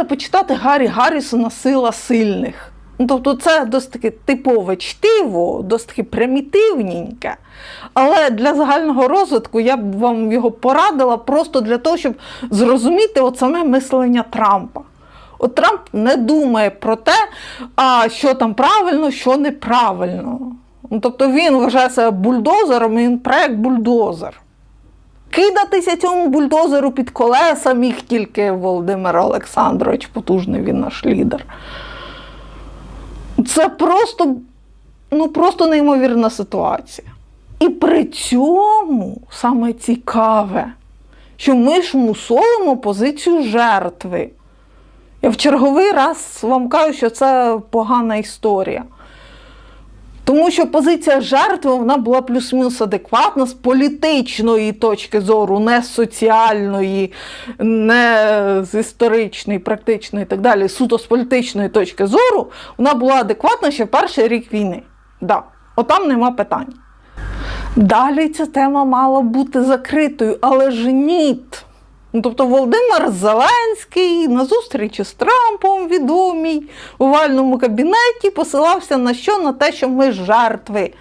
можете почитати Гаррі Гаррісона Сила сильних. Ну, тобто це досить таки типове чтиво, досить таки примітивненьке. Але для загального розвитку я б вам його порадила просто для того, щоб зрозуміти от саме мислення Трампа. От Трамп не думає про те, а що там правильно, що неправильно. Ну, тобто він вважає себе бульдозером, і він проект бульдозер. Кидатися цьому бульдозеру під колеса міг тільки Володимир Олександрович, потужний він наш лідер. Це просто, ну, просто неймовірна ситуація. І при цьому саме цікаве, що ми ж мусолимо позицію жертви. Я в черговий раз вам кажу, що це погана історія. Тому що позиція жертви вона була плюс-мінус адекватна з політичної точки зору, не соціальної, не з історичної, практичної і так далі, суто з політичної точки зору, вона була адекватна ще в перший рік війни. Да, отам нема питань. Далі ця тема мала бути закритою, але ж ніт. Ну, Тобто Володимир Зеленський на зустрічі з Трампом відомій у вальному кабінеті посилався на що? На те, що ми жертви.